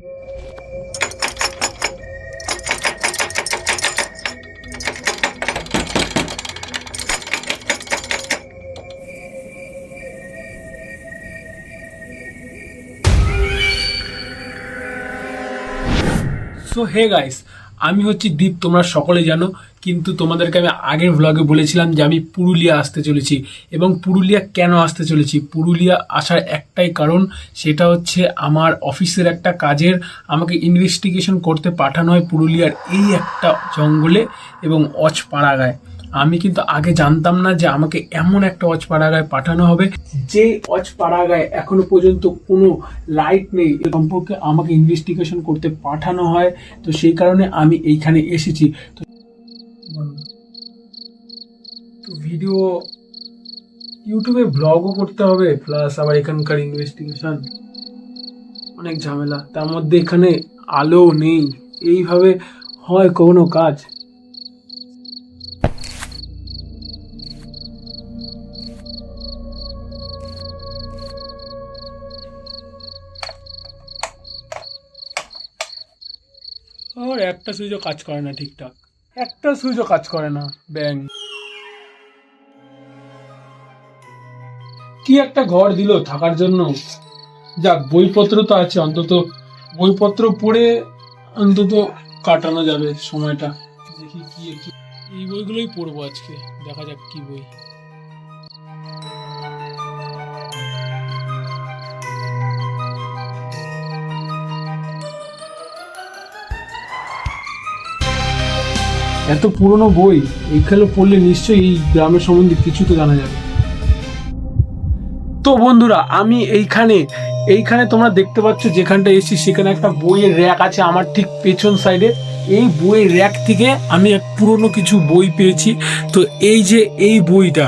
So hey guys, আমি হচ্ছি দীপ, তোমরা সকলে জানো, কিন্তু তোমাদেরকে আমি আগের ভ্লগে বলেছিলাম যে আমি পুরুলিয়া আসতে চলেছি। এবং পুরুলিয়া কেন আসতে চলেছি? পুরুলিয়া আসার একটাই কারণ, সেটা হচ্ছে আমার অফিসের একটা কাজের, আমাকে ইনভেস্টিগেশন করতে পাঠানো হয় পুরুলিয়ার এই একটা জঙ্গলে এবং অচপাড়াগায়। আমি কিন্তু আগে জানতাম না যে আমাকে এমন একটা অচপাড়াগায় পাঠানো হবে। যে অচপাড়াগায় এখনও পর্যন্ত কোনো লাইট নেই, এ সম্পর্কে আমাকে ইনভেস্টিগেশন করতে পাঠানো হয়। তো সেই কারণে আমি এইখানে এসেছি। তো ভিডিও ইউটিউবে ব্লগও করতে হবে প্লাস আবার এখানকার ইনভেস্টিগেশন অনেক ঝামেলা। তার মধ্যে এখানে আলো নেই। এইভাবে হয় কোনো কাজ? আর একটা সুইচও কাজ করে না ঠিকঠাক। একটা সুইচও কাজ করে না ব্যাং কি একটা ঘর দিল থাকার জন্য? যাক, বইপত্র তো আছে, অন্তত বইপত্র পড়ে অন্তত কাটানো যাবে সময়টা। দেখি কি এই বইগুলোই পড়ব আজকে, দেখা যাক কি বই। এত পুরনো বই এইখানে পড়লে নিশ্চয়ই এই গ্রামের সম্বন্ধে কিছু তো জানা যাবে। তো বন্ধুরা, আমি এইখানে এইখানে তোমরা দেখতে পাচ্ছ যেখানটা এসেছি, সেখানে একটা বইয়ের র্যাক আছে আমার ঠিক পেছন সাইডে। এই বইয়ের র্যাক থেকে আমি এক পুরনো কিছু বই পেয়েছি। তো এই যে এই বইটা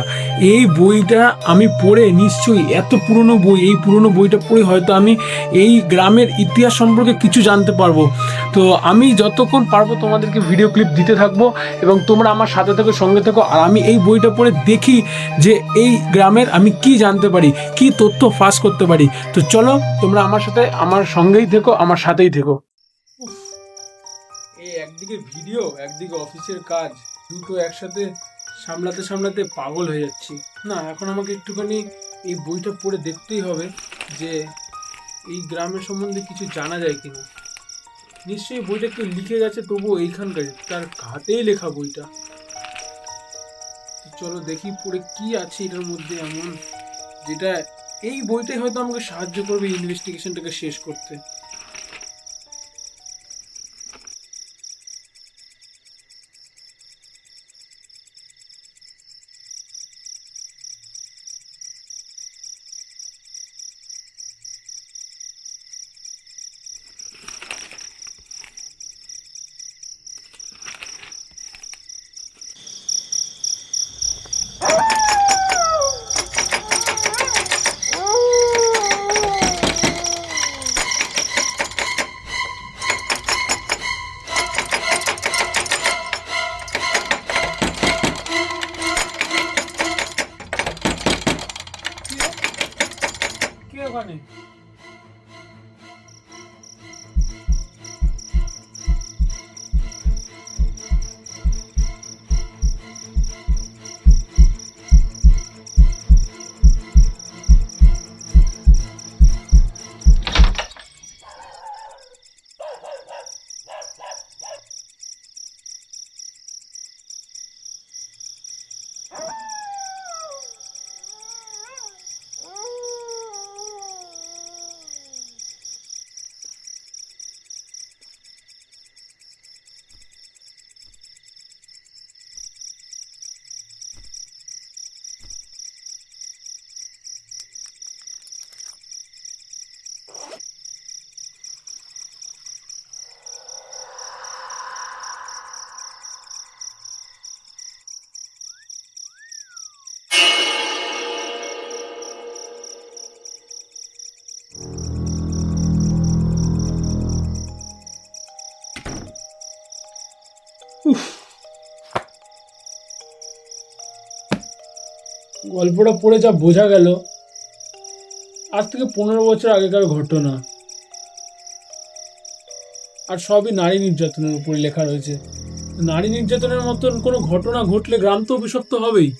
এই বইটা আমি পড়ে নিশ্চয়ই এত পুরনো বই, এই পুরনো বইটা পড়ে হয়তো আমি এই গ্রামের ইতিহাস সম্পর্কে কিছু জানতে পারব। তো আমি যতক্ষণ পারব তোমাদেরকে ভিডিও ক্লিপ দিতে থাকব এবং তোমরা আমার সাথে থেকো, সঙ্গে থেকো, আর আমি এই বইটা পড়ে দেখি যে এই গ্রামের আমি কি জানতে পারি, কি তথ্য ফাঁস করতে পারি। তো চলো, তোমরা আমার সাথে, আমার সঙ্গেই থেকো, আমার সাথেই থেকো। এই একদিকে ভিডিও একদিকে অফিসের কাজ, দুটো একসাথে সামলাতে সামলাতে পাগল হয়ে যাচ্ছি। না, এখন আমাকে একটুখানি এই বইটা পড়ে দেখতেই হবে যে এই গ্রামের সম্বন্ধে কিছু জানা যায় কিনা। নিশ্চয়ই বইটা কেউ লিখে গেছে, তবুও এইখানকার, তার হাতেই লেখা বইটা। চলো দেখি পড়ে কি আছে এটার মধ্যে এমন, যেটা এই বইটাই হয়তো আমাকে সাহায্য করবে ইনভেস্টিগেশনটাকে শেষ করতে। গল্পটা পড়ে যা বোঝা গেল, আজ থেকে পনেরো বছর আগেকার ঘটনা। আর সবই নারী নির্যাতনের উপরে লেখা রয়েছে। নারী নির্যাতনের মতন কোনো ঘটনা ঘটলে গ্রাম তো অভিশপ্ত হবেই।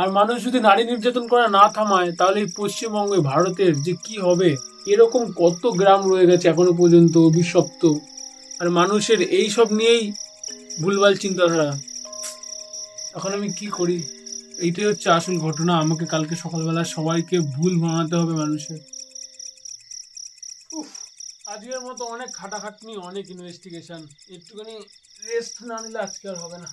আর মানুষ যদি নারী নির্যাতন করা না থামায়, তাহলে এই পশ্চিমবঙ্গে ভারতের যে কি হবে? এরকম কত গ্রাম রয়ে গেছে এখনও পর্যন্ত অভিশপ্ত আর মানুষের এই সব নিয়েই ভুলভাল চিন্তাধারা। এখন আমি কি করি? এইটাই হচ্ছে আসল ঘটনা। আমাকে কালকে সকালবেলা সবাইকে ভুল বানাতে হবে মানুষের। আজকের মতো অনেক খাটাখাটনি, অনেক ইনভেস্টিগেশন একটুখানি রেস্ট না নিলে আজকে আর হবে না।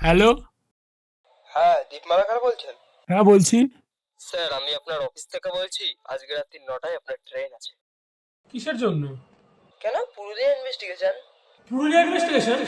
হ্যালো? হ্যাঁ দীপমালাকার বলছেন? হ্যাঁ বলছি। স্যার আমি আপনার অফিস থেকে বলছি আজকে রাত্রি নটায় আপনার ট্রেন আছে। কিসের জন্য? কেন? Purulia investigation Purulia investigation